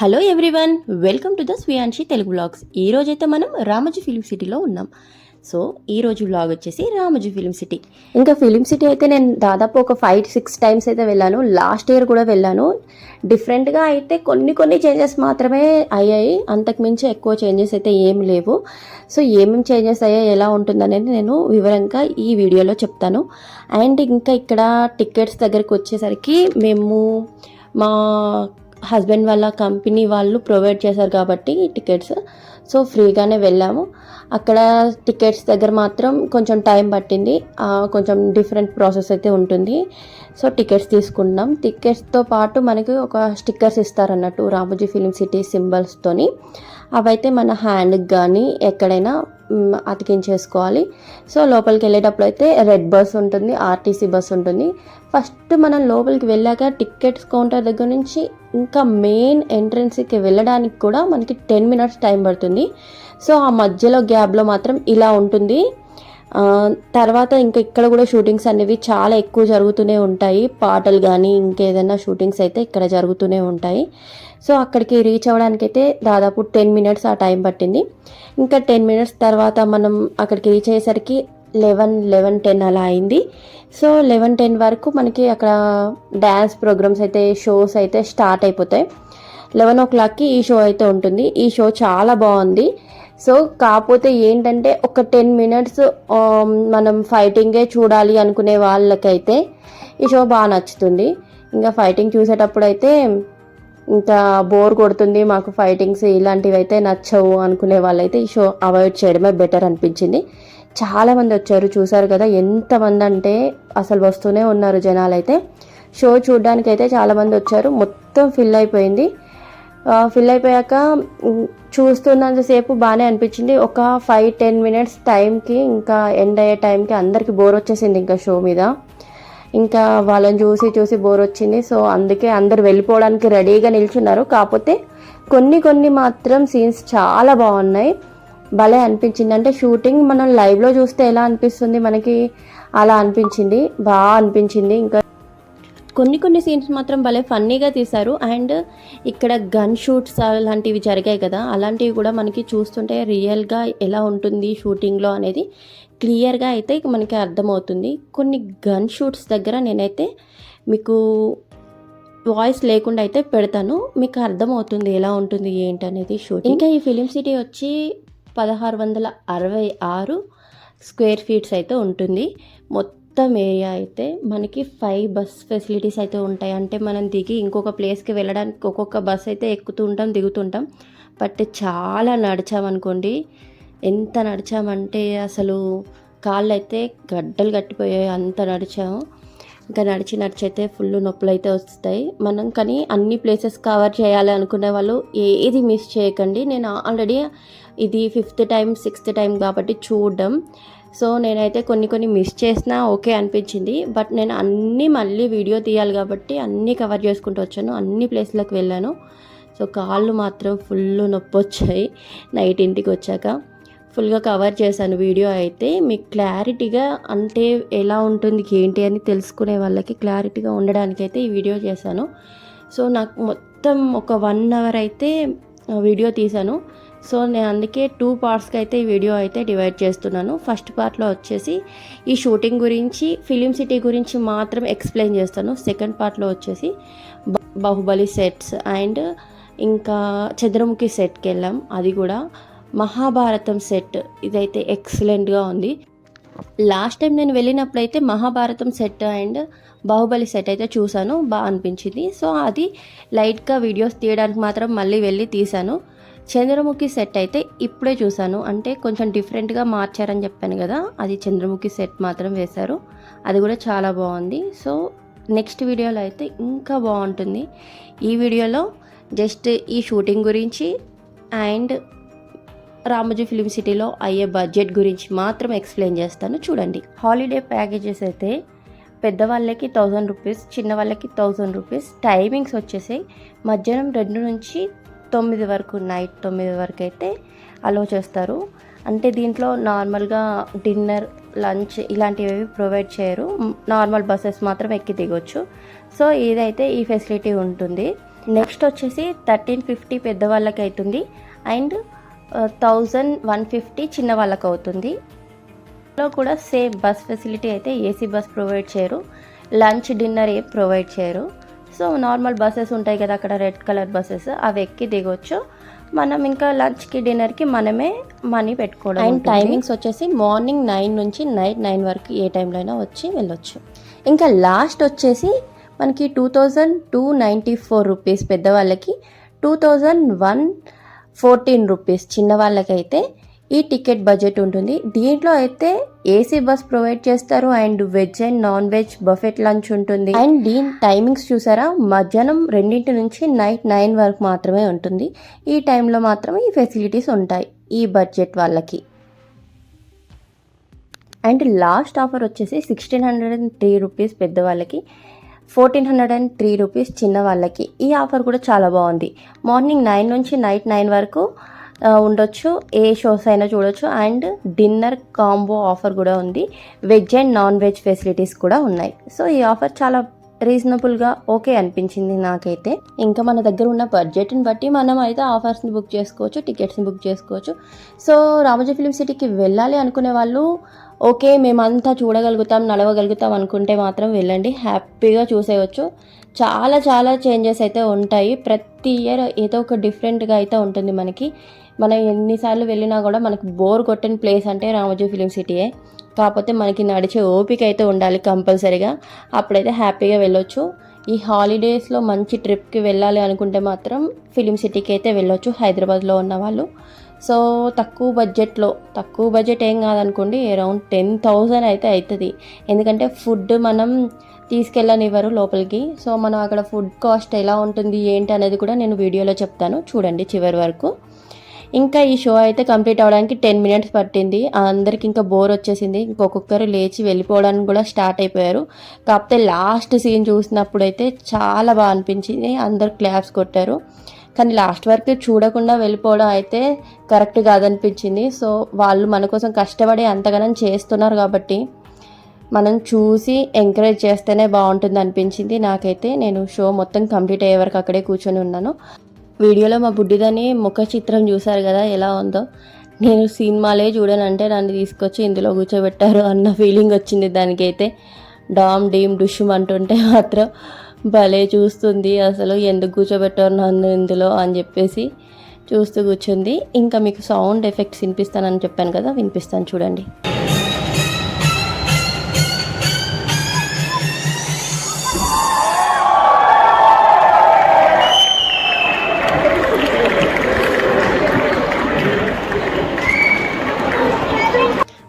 Hello everyone welcome to the Swiyanshi Telugu vlogs ఈ రోజైతే మనం రామజీ ఫిలిం సిటీలో ఉన్నాం. సో ఈ రోజు బ్లాగ్ వచ్చేసి రామజీ ఫిలిం సిటీ ఇంకా ఫిలిం సిటీ అయితే నేను దాదాపు ఒక ఫైవ్ సిక్స్ టైమ్స్ అయితే వెళ్ళాను. లాస్ట్ ఇయర్ కూడా వెళ్ళాను. డిఫరెంట్గా అయితే కొన్ని కొన్ని చేంజెస్ మాత్రమే అయ్యాయి. అంతకుమించి ఎక్కువ చేంజెస్ అయితే ఏం లేవు. సో ఏమేమి చేంజెస్ అయ్యాయి ఎలా ఉంటుందనేది నేను వివరంగా ఈ వీడియోలో చెప్తాను. అండ్ ఇంకా ఇక్కడ టికెట్స్ దగ్గరికి వచ్చేసరికి మేము మా హస్బెండ్ వాళ్ళ కంపెనీ వాళ్ళు ప్రొవైడ్ చేశారు కాబట్టి టికెట్స్. సో ఫ్రీగానే వెళ్ళాము. అక్కడ టికెట్స్ దగ్గర మాత్రం కొంచెం టైం పట్టింది. కొంచెం డిఫరెంట్ ప్రాసెస్ అయితే ఉంటుంది. సో టికెట్స్ తీసుకున్నాం. టికెట్స్తో పాటు మనకి ఒక స్టిక్కర్స్ ఇస్తారన్నట్టు రామోజీ ఫిలిం సిటీ సింబల్స్తోని అవైతే మన హ్యాండ్కి కానీ ఎక్కడైనా అతికించేసుకోవాలి. సో లోపలికి వెళ్ళేటప్పుడు అయితే రెడ్ బస్ ఉంటుంది ఆర్టీసీ బస్ ఉంటుంది. ఫస్ట్ మనం లోపలికి వెళ్ళాక టికెట్స్ కౌంటర్ దగ్గర నుంచి ఇంకా మెయిన్ ఎంట్రన్స్కి వెళ్ళడానికి కూడా మనకి టెన్ మినిట్స్ టైం పడుతుంది. సో ఆ మధ్యలో గ్యాప్లో మాత్రం ఇలా ఉంటుంది. తర్వాత ఇంకా ఇక్కడ కూడా షూటింగ్స్ అనేవి చాలా ఎక్కువ జరుగుతూనే ఉంటాయి. పాటలు కానీ ఇంకేదైనా షూటింగ్స్ అయితే ఇక్కడ జరుగుతూనే ఉంటాయి. సో అక్కడికి రీచ్ అవ్వడానికి అయితే దాదాపు టెన్ మినిట్స్ ఆ టైం పట్టింది. ఇంకా టెన్ మినిట్స్ తర్వాత మనం అక్కడికి రీచ్ అయ్యేసరికి లెవెన్ లెవెన్ టెన్ అలా అయింది. సో లెవెన్ టెన్ వరకు మనకి అక్కడ డ్యాన్స్ ప్రోగ్రామ్స్ అయితే షోస్ అయితే స్టార్ట్ అయిపోతాయి. లెవెన్ ఓ క్లాక్కి ఈ షో అయితే ఉంటుంది. ఈ షో చాలా బాగుంది. సో కాకపోతే ఏంటంటే ఒక టెన్ మినిట్స్ um, మనం ఫైటింగే చూడాలి అనుకునే వాళ్ళకైతే ఈ షో బాగా నచ్చుతుంది. ఇంకా ఫైటింగ్ చూసేటప్పుడు అయితే ఇంకా బోర్ కొడుతుంది. మాకు ఫైటింగ్స్ ఇలాంటివి అయితే నచ్చవు అనుకునే వాళ్ళైతే ఈ షో అవాయిడ్ చేయడమే బెటర్ అనిపించింది. చాలామంది వచ్చారు చూసారు కదా ఎంతమంది అంటే అసలు వస్తూనే ఉన్నారు జనాలు అయితే షో చూడడానికైతే చాలామంది వచ్చారు మొత్తం ఫిల్ అయిపోయింది. ఫిల్ అయిపోయాక చూస్తున్నంతసేపు బాగానే అనిపించింది. ఒక ఫైవ్ టెన్ మినిట్స్ టైంకి ఇంకా ఎండ్ అయ్యే టైంకి అందరికి బోర్ వచ్చేసింది ఇంకా షో మీద. ఇంకా వాళ్ళని చూసి చూసి బోర్ వచ్చింది. సో అందుకే అందరు వెళ్ళిపోవడానికి రెడీగా నిల్చున్నారు. కాకపోతే కొన్ని కొన్ని మాత్రం సీన్స్ చాలా బాగున్నాయి. భలే అనిపించింది. అంటే షూటింగ్ మనం లైవ్లో చూస్తే ఎలా అనిపిస్తుంది? మనకి అలా అనిపించింది. బాగా అనిపించింది. ఇంకా కొన్ని కొన్ని సీన్స్ మాత్రం భలే ఫన్నీగా తీశారు. అండ్ ఇక్కడ గన్ షూట్స్ అలాంటివి జరిగాయి కదా అలాంటివి కూడా మనకి చూస్తుంటే రియల్గా ఎలా ఉంటుంది షూటింగ్లో అనేది క్లియర్గా అయితే మనకి అర్థమవుతుంది. కొన్ని గన్ షూట్స్ దగ్గర నేనైతే మీకు వాయిస్ లేకుండా అయితే పెడతాను. మీకు అర్థమవుతుంది ఎలా ఉంటుంది ఏంటి అనేది షూటింగ్ ఇంకా ఈ ఫిలిం సిటీ వచ్చి పదహారు వందల అరవై ఆరు స్క్వేర్ ఫీట్స్ అయితే ఉంటుంది. మొత్తం మొత్తం ఏరియా అయితే మనకి ఫైవ్ బస్ ఫెసిలిటీస్ అయితే ఉంటాయి. అంటే మనం దిగి ఇంకొక ప్లేస్కి వెళ్ళడానికి ఒక్కొక్క బస్ అయితే ఎక్కుతూ ఉంటాం దిగుతుంటాం. బట్ చాలా నడిచామనుకోండి ఎంత నడిచామంటే అసలు కాళ్ళు అయితే గడ్డలు కట్టిపోయాయి అంత నడిచాము ఇంకా నడిచి నడిచి అయితే ఫుల్ నొప్పులు అయితే వస్తాయి. మనం కానీ అన్ని ప్లేసెస్ కవర్ చేయాలి అనుకునే వాళ్ళు ఏది మిస్ చేయకండి. నేను ఆల్రెడీ ఇది ఫిఫ్త్ టైం సిక్స్త్ టైం కాబట్టి చూడడం. సో నేనైతే కొన్ని కొన్ని మిస్ చేసినా ఓకే అనిపించింది. బట్ నేను అన్నీ మళ్ళీ వీడియో తీయాలి కాబట్టి అన్నీ కవర్ చేసుకుంటూ వచ్చాను. అన్ని ప్లేస్లకు వెళ్ళాను. సో కాళ్ళు మాత్రం ఫుల్ నొప్పి వచ్చాయి నైట్ ఇంటికి వచ్చాక. ఫుల్గా కవర్ చేశాను వీడియో అయితే. మీకు క్లారిటీగా అంటే ఎలా ఉంటుంది ఏంటి అని తెలుసుకునే వాళ్ళకి క్లారిటీగా ఉండడానికి అయితే ఈ వీడియో చేశాను. సో నాకు మొత్తం ఒక వన్ అవర్ అయితే వీడియో తీశాను. సో నేను అందుకే టూ పార్ట్స్కి అయితే ఈ వీడియో అయితే డివైడ్ చేస్తున్నాను. ఫస్ట్ పార్ట్లో వచ్చేసి ఈ షూటింగ్ గురించి ఫిలిం సిటీ గురించి మాత్రం ఎక్స్ప్లెయిన్ చేస్తాను. సెకండ్ పార్ట్లో వచ్చేసి బాహుబలి సెట్స్ అండ్ ఇంకా చంద్రముఖి సెట్కి వెళ్ళాం. అది కూడా మహాభారతం సెట్ ఇదైతే ఎక్సలెంట్గా ఉంది. లాస్ట్ టైం నేను వెళ్ళినప్పుడైతే Mahabharatam set and Baahubali set అయితే చూశాను. బాగా అనిపించింది. సో అది లైట్గా వీడియోస్ తీయడానికి మాత్రం మళ్ళీ వెళ్ళి తీశాను. చంద్రముఖి సెట్ అయితే ఇప్పుడే చూశాను. అంటే కొంచెం డిఫరెంట్గా మార్చారని చెప్పాను కదా అది చంద్రముఖి సెట్ మాత్రం వేశారు. అది కూడా చాలా బాగుంది. సో నెక్స్ట్ వీడియోలో అయితే ఇంకా బాగుంటుంది. ఈ వీడియోలో జస్ట్ ఈ షూటింగ్ గురించి అండ్ రామోజీ ఫిలిం సిటీలో అయ్యే బడ్జెట్ గురించి మాత్రం ఎక్స్ప్లెయిన్ చేస్తాను. చూడండి. హాలిడే ప్యాకేజెస్ అయితే పెద్దవాళ్ళకి థౌజండ్ రూపీస్ చిన్న వాళ్ళకి థౌజండ్ రూపీస్ టైమింగ్స్ వచ్చేసి మధ్యాహ్నం రెండు నుంచి తొమ్మిది వరకు నైట్ తొమ్మిది వరకు అయితే అలో చేస్తారు. అంటే దీంట్లో నార్మల్గా డిన్నర్ లంచ్ ఇలాంటివి ప్రొవైడ్ చేయరు. నార్మల్ బస్సెస్ మాత్రం ఎక్కి దిగొచ్చు. సో ఇదైతే ఈ ఫెసిలిటీ ఉంటుంది. నెక్స్ట్ వచ్చేసి థర్టీన్ ఫిఫ్టీ పెద్దవాళ్ళకి అవుతుంది అండ్ థౌజండ్ వన్ ఫిఫ్టీ చిన్న వాళ్ళకి అవుతుంది లో కూడా సేమ్ బస్ ఫెసిలిటీ అయితే ఏసీ బస్ ప్రొవైడ్ చేయరు. లంచ్ డిన్నర్ ఏం ప్రొవైడ్ చేయరు. సో నార్మల్ బస్సెస్ ఉంటాయి కదా అక్కడ రెడ్ కలర్ బస్సెస్ అవి ఎక్కి దిగొచ్చు. మనం ఇంకా లంచ్కి డిన్నర్కి మనమే మనీ పెట్టుకోవడం అండ్ టైమింగ్స్ వచ్చేసి మార్నింగ్ నైన్ నుంచి నైట్ నైన్ వరకు ఏ టైంలో అయినా వచ్చి వెళ్ళొచ్చు. ఇంకా లాస్ట్ వచ్చేసి మనకి two thousand two ninety four rupees పెద్దవాళ్ళకి two thousand one fourteen rupees చిన్న వాళ్ళకైతే ఈ టికెట్ బడ్జెట్ ఉంటుంది. దీంట్లో అయితే ఏసీ బస్ ప్రొవైడ్ చేస్తారు. And veg and non veg buffet lunch ఉంటుంది. అండ్ దీని టైమింగ్స్ చూసారా? మధ్యాహ్నం రెండింటి నుంచి నైట్ నైన్ వరకు మాత్రమే ఉంటుంది. ఈ టైంలో మాత్రమే ఈ ఫెసిలిటీస్ ఉంటాయి ఈ బడ్జెట్ వాళ్ళకి. అండ్ లాస్ట్ ఆఫర్ వచ్చేసి sixteen hundred and three rupees పెద్దవాళ్ళకి fourteen hundred and three rupees చిన్న వాళ్ళకి. ఈ ఆఫర్ కూడా చాలా బాగుంది. మార్నింగ్ నైన్ నుంచి నైట్ నైన్ వరకు ఉండొచ్చు ఏ షోస్ అయినా చూడొచ్చు. అండ్ డిన్నర్ కాంబో ఆఫర్ కూడా ఉంది. Veg and non veg facilities కూడా ఉన్నాయి. సో ఈ ఆఫర్ చాలా రీజనబుల్గా ఓకే అనిపించింది నాకైతే. ఇంకా మన దగ్గర ఉన్న బడ్జెట్ని బట్టి మనం అయితే ఆఫర్స్ని బుక్ చేసుకోవచ్చు టికెట్స్ని బుక్ చేసుకోవచ్చు. సో రామోజీ ఫిలిం సిటీకి వెళ్ళాలి అనుకునే వాళ్ళు ఓకే మేమంతా చూడగలుగుతాం నడవగలుగుతాం అనుకుంటే మాత్రం వెళ్ళండి. హ్యాపీగా చూసేయచ్చు. చాలా చాలా చేంజెస్ అయితే ఉంటాయి. ప్రతి ఇయర్ ఏదో ఒక డిఫరెంట్గా అయితే ఉంటుంది మనకి. మనం ఎన్నిసార్లు వెళ్ళినా కూడా మనకి బోర్ కొట్టిన ప్లేస్ అంటే రామోజీ ఫిలిం సిటీయే. కాకపోతే మనకి నడిచే ఓపిక అయితే ఉండాలి కంపల్సరీగా. అప్పుడైతే హ్యాపీగా వెళ్ళొచ్చు. ఈ హాలిడేస్లో మంచి ట్రిప్కి వెళ్ళాలి అనుకుంటే మాత్రం ఫిలిం సిటీకి అయితే వెళ్ళొచ్చు హైదరాబాద్లో ఉన్న వాళ్ళు. సో తక్కువ బడ్జెట్లో తక్కువ బడ్జెట్ ఏం కాదనుకోండి అరౌండ్ టెన్ థౌజండ్ అయితే అవుతుంది ఎందుకంటే ఫుడ్ మనం తీసుకెళ్ళనివ్వరు లోపలికి. సో మనం అక్కడ ఫుడ్ కాస్ట్ ఎలా ఉంటుంది ఏంటి అనేది కూడా నేను వీడియోలో చెప్తాను. చూడండి చివరి వరకు. ఇంకా ఈ షో అయితే కంప్లీట్ అవడానికి టెన్ మినిట్స్ పట్టింది. అందరికి ఇంకా బోర్ వచ్చేసింది. ఇంకొకొక్కరు లేచి వెళ్ళిపోవడానికి కూడా స్టార్ట్ అయిపోయారు. కాకపోతే లాస్ట్ సీన్ చూసినప్పుడు అయితే చాలా బాగా అనిపించింది. అందరు క్లాప్స్ కొట్టారు. కానీ లాస్ట్ వరకు చూడకుండా వెళ్ళిపోవడం అయితే కరెక్ట్ కాదనిపించింది. సో వాళ్ళు మన కోసం కష్టపడి అంతగానం చేస్తున్నారు కాబట్టి మనం చూసి ఎంకరేజ్ చేస్తేనే బాగుంటుంది అనిపించింది నాకైతే. నేను షో మొత్తం కంప్లీట్ అయ్యే వరకు అక్కడే కూర్చొని ఉన్నాను. వీడియోలో మా బుడ్డిదని ముఖ చిత్రం చూశారు కదా ఎలా ఉందో. నేను సినిమాలే చూడనంటే నన్ను తీసుకొచ్చి ఇందులో కూర్చోబెట్టారు అన్న ఫీలింగ్ వచ్చింది దానికైతే. డామ్ డీమ్ డుషుమ్ అంటుంటే మాత్రం భలే చూస్తుంది అసలు ఎందుకు కూర్చోబెట్టారు నన్ను ఇందులో అని చెప్పేసి చూస్తూ కూర్చుంది. ఇంకా మీకు సౌండ్ ఎఫెక్ట్స్ వినిపిస్తానని చెప్పాను కదా వినిపిస్తాను చూడండి.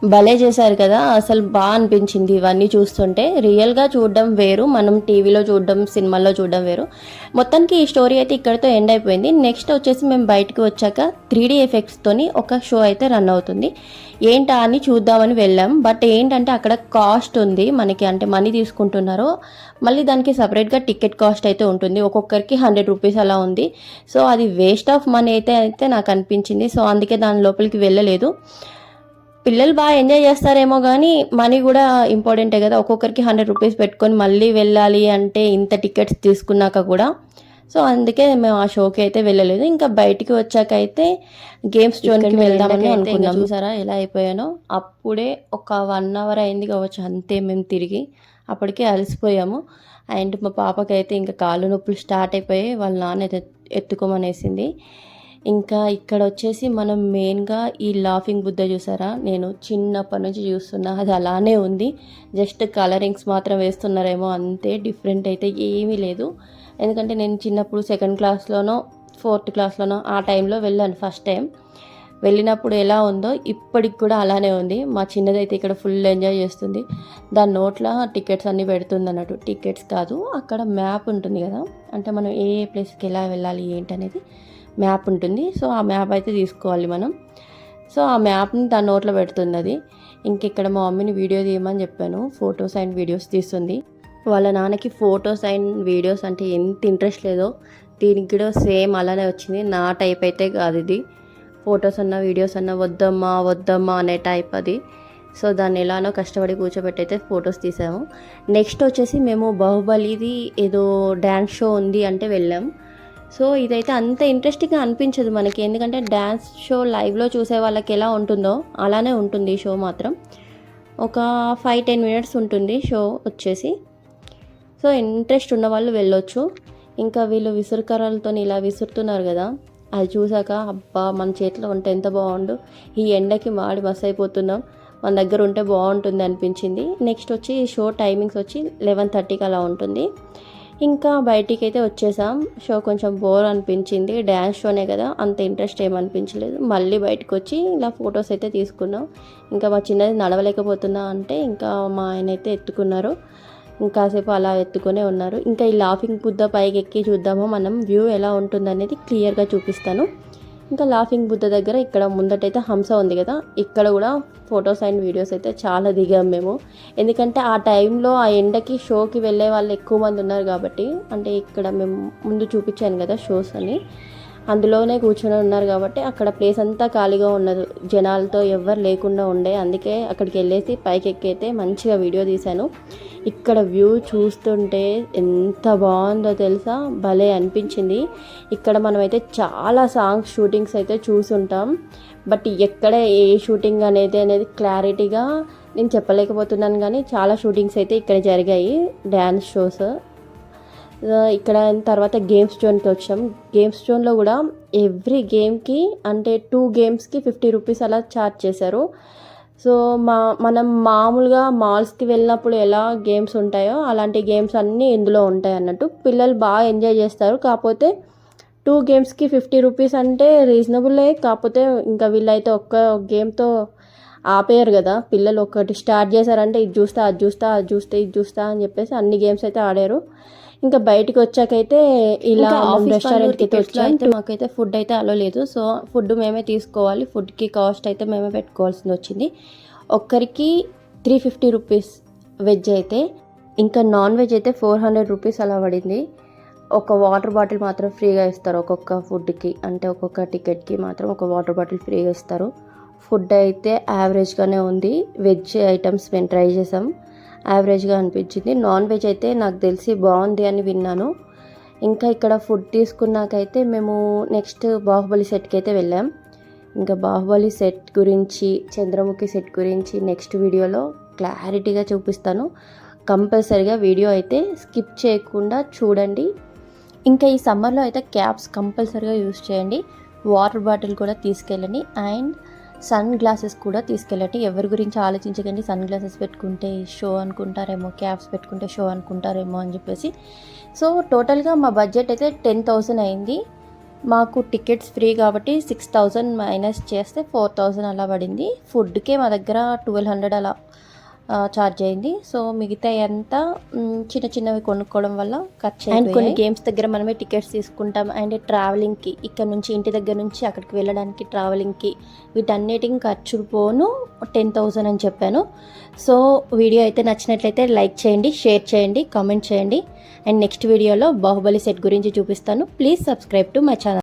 భలే చేశారు కదా. అసలు బాగా అనిపించింది ఇవన్నీ చూస్తుంటే. రియల్గా చూడడం వేరు మనం టీవీలో చూడడం సినిమాల్లో చూడడం వేరు. మొత్తానికి ఈ స్టోరీ అయితే ఇక్కడితో ఎండ్ అయిపోయింది. నెక్స్ట్ వచ్చేసి మేము బయటకు వచ్చాక త్రీ డీ ఎఫెక్ట్స్తోని ఒక షో అయితే రన్ అవుతుంది. ఏంటా అని చూద్దామని వెళ్ళాం. బట్ ఏంటంటే అక్కడ కాస్ట్ ఉంది మనకి అంటే మనీ తీసుకుంటున్నారు. మళ్ళీ దానికి సపరేట్గా టికెట్ కాస్ట్ అయితే ఉంటుంది. ఒక్కొక్కరికి హండ్రెడ్ రూపీస్ అలా ఉంది. సో అది వేస్ట్ ఆఫ్ మనీ అయితే అయితే నాకు అనిపించింది. సో అందుకే దాని లోపలికి వెళ్ళలేదు. పిల్లలు బాగా ఎంజాయ్ చేస్తారేమో కానీ మనీ కూడా ఇంపార్టెంటే కదా. ఒక్కొక్కరికి హండ్రెడ్ రూపీస్ పెట్టుకొని మళ్ళీ వెళ్ళాలి అంటే ఇంత టికెట్స్ తీసుకున్నాక కూడా. సో అందుకే మేము ఆ షోకి అయితే వెళ్ళలేదు. ఇంకా బయటికి వచ్చాక అయితే గేమ్స్ జోన్కి వెళ్దామని అనుకున్నాం చూసారా ఎలా అయిపోయానో? అప్పుడే ఒక వన్ అవర్ అయింది కావచ్చు. అంతే మేము తిరిగి అప్పటికే అలసిపోయాము. అండ్ మా పాపకైతే ఇంకా కాళ్ళు నొప్పులు స్టార్ట్ అయిపోయి వాళ్ళ నాన్న ఎత్తుకోమనేసింది. ఇంకా ఇక్కడ వచ్చేసి మనం మెయిన్గా ఈ లాఫింగ్ బుద్ధ చూసారా? నేను చిన్నప్పటి నుంచి చూస్తున్నా అది అలానే ఉంది. జస్ట్ కలరింగ్స్ మాత్రం వేస్తున్నారేమో అంతే డిఫరెంట్ అయితే ఏమీ లేదు. ఎందుకంటే నేను చిన్నప్పుడు సెకండ్ క్లాస్లోనో ఫోర్త్ క్లాస్లోనో ఆ టైంలో వెళ్ళాను ఫస్ట్ టైం. వెళ్ళినప్పుడు ఎలా ఉందో ఇప్పటికి కూడా అలానే ఉంది. మా చిన్నదైతే ఇక్కడ ఫుల్ ఎంజాయ్ చేస్తుంది. దాని నోట్లో టికెట్స్ అన్నీ పెడుతుంది అన్నట్టు. టికెట్స్ కాదు అక్కడ మ్యాప్ ఉంటుంది కదా? అంటే మనం ఏ ఏ ప్లేస్కి ఎలా వెళ్ళాలి ఏంటి అనేది మ్యాప్ ఉంటుంది. సో ఆ మ్యాప్ అయితే తీసుకోవాలి మనం. సో ఆ మ్యాప్ని తన నోట్లో పెడుతుంది అది. ఇంక ఇక్కడ మా మమ్మీని వీడియో తీయమని చెప్పాను. ఫొటోస్ అండ్ వీడియోస్ తీస్తుంది. వాళ్ళ నాన్నకి ఫొటోస్ అండ్ వీడియోస్ అంటే ఎంత ఇంట్రెస్ట్ లేదో దీనికి కూడా సేమ్ అలానే వచ్చింది. నా టైప్ అయితే కాదు ఇది. ఫొటోస్ అన్న వీడియోస్ అన్న వద్దమ్మా వద్దమ్మా అనే టైప్ అది. సో దాన్ని ఎలానో కష్టపడి కూర్చోబెట్టి అయితే ఫొటోస్ తీసాము. నెక్స్ట్ వచ్చేసి మేము బాహుబలిది ఏదో డ్యాన్స్ షో ఉంది అంటే వెళ్ళాం. సో ఇదైతే అంత ఇంట్రెస్టింగ్గా అనిపించదు మనకి. ఎందుకంటే డ్యాన్స్ షో లైవ్లో చూసే వాళ్ళకి ఎలా ఉంటుందో అలానే ఉంటుంది షో మాత్రం. ఒక ఫైవ్ టెన్ మినిట్స్ ఉంటుంది షో వచ్చేసి. సో ఇంట్రెస్ట్ ఉన్న వాళ్ళు వెళ్ళొచ్చు. ఇంకా వీళ్ళు విసురుకర్రలతో ఇలా విసురుతున్నారు కదా. అది చూసాక అబ్బా మన చేతిలో ఉంటే ఎంత బాగుండు. ఈ ఎండకి మాడి మస్ అయిపోతున్నాం. మన దగ్గర ఉంటే బాగుంటుంది అనిపించింది. నెక్స్ట్ వచ్చి షో టైమింగ్స్ వచ్చి లెవెన్ థర్టీకి అలా ఉంటుంది. ఇంకా బయటికి అయితే వచ్చేసాం. షో కొంచెం బోర్ అనిపించింది. డ్యాన్స్ షోనే కదా అంత ఇంట్రెస్ట్ ఏమనిపించలేదు మళ్ళీ బయటకు వచ్చి ఇలా ఫొటోస్ అయితే తీసుకున్నాం. ఇంకా మా చిన్నది నడవలేకపోతున్నా అంటే ఇంకా మా ఆయన అయితే ఎత్తుకున్నారు. ఇంకాసేపు అలా ఎత్తుకునే ఉన్నారు. ఇంకా ఈ లాఫింగ్ బుద్ధ పైకి ఎక్కి చూద్దామో మనం వ్యూ ఎలా ఉంటుందనేది క్లియర్గా చూపిస్తాను. ఇంకా లాఫింగ్ బుద్ధ దగ్గర ఇక్కడ ముందటైతే హంస ఉంది కదా. ఇక్కడ కూడా ఫొటోస్ అండ్ వీడియోస్ అయితే చాలా దిగాం మేము. ఎందుకంటే ఆ టైంలో ఆ ఎండకి షోకి వెళ్ళే వాళ్ళు ఎక్కువ మంది ఉన్నారు కాబట్టి అంటే ఇక్కడ మేము ముందు చూపించాను కదా షోస్ అని. అందులోనే కూర్చొని ఉన్నారు కాబట్టి అక్కడ ప్లేస్ అంతా ఖాళీగా ఉన్నది. జనాలతో ఎవ్వరు లేకుండా ఉండే. అందుకే అక్కడికి వెళ్ళేసి పైకి ఎక్కైతే మంచిగా వీడియో తీశాను. ఇక్కడ వ్యూ చూస్తుంటే ఎంత బాగుందో తెలుసా? భలే అనిపించింది. ఇక్కడ మనమైతే చాలా సాంగ్స్ షూటింగ్స్ అయితే చూసుంటాం. బట్ ఎక్కడ ఏ షూటింగ్ అనేది అనేది క్లారిటీగా నేను చెప్పలేకపోతున్నాను. కానీ చాలా షూటింగ్స్ అయితే ఇక్కడ జరిగాయి. డ్యాన్స్ షోస్ ఇక్కడ తర్వాత గేమ్స్ జోన్కి వచ్చాం. గేమ్స్ జోన్లో కూడా ఎవ్రీ గేమ్కి అంటే టూ గేమ్స్కి ఫిఫ్టీ రూపీస్ అలా ఛార్జ్ చేశారు. సో మా మనం మామూలుగా మాల్స్కి వెళ్ళినప్పుడు ఎలా గేమ్స్ ఉంటాయో అలాంటి గేమ్స్ అన్నీ ఇందులో ఉంటాయి అన్నట్టు. పిల్లలు బాగా ఎంజాయ్ చేస్తారు. కాకపోతే టూ గేమ్స్కి ఫిఫ్టీ రూపీస్ అంటే రీజనబులే కాకపోతే ఇంకా వీళ్ళైతే ఒక్క గేమ్తో ఆపేయరు కదా. పిల్లలు ఒకటి స్టార్ట్ చేశారంటే ఇది చూస్తా అది చూస్తా అది చూస్తే ఇది చూస్తా అని చెప్పేసి అన్ని గేమ్స్ అయితే ఆడారు. ఇంకా బయటికి వచ్చాకైతే ఇలా రెస్టారెంట్కి అయితే వచ్చాం మాకైతే ఫుడ్ అయితే అలో లేదు. సో ఫుడ్ మేమే తీసుకోవాలి. ఫుడ్కి కాస్ట్ అయితే మేమే పెట్టుకోవాల్సింది వచ్చింది. ఒక్కరికి త్రీ ఫిఫ్టీ రూపీస్ వెజ్ అయితే ఇంకా నాన్ వెజ్ అయితే ఫోర్ హండ్రెడ్ రూపీస్ అలా పడింది. ఒక వాటర్ బాటిల్ మాత్రం ఫ్రీగా ఇస్తారు ఒక్కొక్క ఫుడ్కి అంటే ఒక్కొక్క టికెట్కి మాత్రం ఒక వాటర్ బాటిల్ ఫ్రీగా ఇస్తారు. ఫుడ్ అయితే యావరేజ్గానే ఉంది. వెజ్ ఐటమ్స్ మేము ట్రై చేసాం. యావరేజ్గా అనిపించింది. నాన్ వెజ్ అయితే నాకు తెలిసి బాగుంది అని విన్నాను. ఇంకా ఇక్కడ ఫుడ్ తీసుకున్నాకైతే మేము నెక్స్ట్ బాహుబలి సెట్కి అయితే వెళ్ళాం. ఇంకా బాహుబలి సెట్ గురించి చంద్రముఖి సెట్ గురించి నెక్స్ట్ వీడియోలో క్లారిటీగా చూపిస్తాను. కంపల్సరిగా వీడియో అయితే స్కిప్ చేయకుండా చూడండి. ఇంకా ఈ సమ్మర్లో అయితే క్యాప్స్ కంపల్సరిగా యూస్ చేయండి. వాటర్ బాటిల్ కూడా తీసుకెళ్ళండి. అండ్ సన్ గ్లాసెస్ కూడా తీసుకెళ్ళండి ఎవరి గురించి ఆలోచించకండి. సన్ గ్లాసెస్ పెట్టుకుంటే షో అనుకుంటారేమో క్యాప్స్ పెట్టుకుంటే షో అనుకుంటారేమో అని చెప్పేసి. సో టోటల్గా మా బడ్జెట్ అయితే టెన్ థౌజండ్ అయింది. మాకు టికెట్స్ ఫ్రీ కాబట్టి సిక్స్ థౌజండ్ మైనస్ చేస్తే ఫోర్ థౌజండ్ అలా పడింది. ఫుడ్కే మా దగ్గర ట్వెల్వ్ హండ్రెడ్ అలా ఛార్జ్ అయింది. సో మిగతా అంతా చిన్న చిన్నవి కొనుక్కోవడం వల్ల ఖర్చు అండ్ కొన్ని గేమ్స్ దగ్గర మనమే టికెట్స్ తీసుకుంటాం. అండ్ ట్రావెలింగ్కి ఇక్కడ నుంచి ఇంటి దగ్గర నుంచి అక్కడికి వెళ్ళడానికి ట్రావెలింగ్కి వీటన్నిటికి ఖర్చులు పోను. టెన్ థౌజండ్ అని చెప్పాను. సో వీడియో అయితే నచ్చినట్లయితే లైక్ చేయండి షేర్ చేయండి కామెంట్ చేయండి. అండ్ నెక్స్ట్ వీడియోలో బాహుబలి సెట్ గురించి చూపిస్తాను. Please subscribe to my channel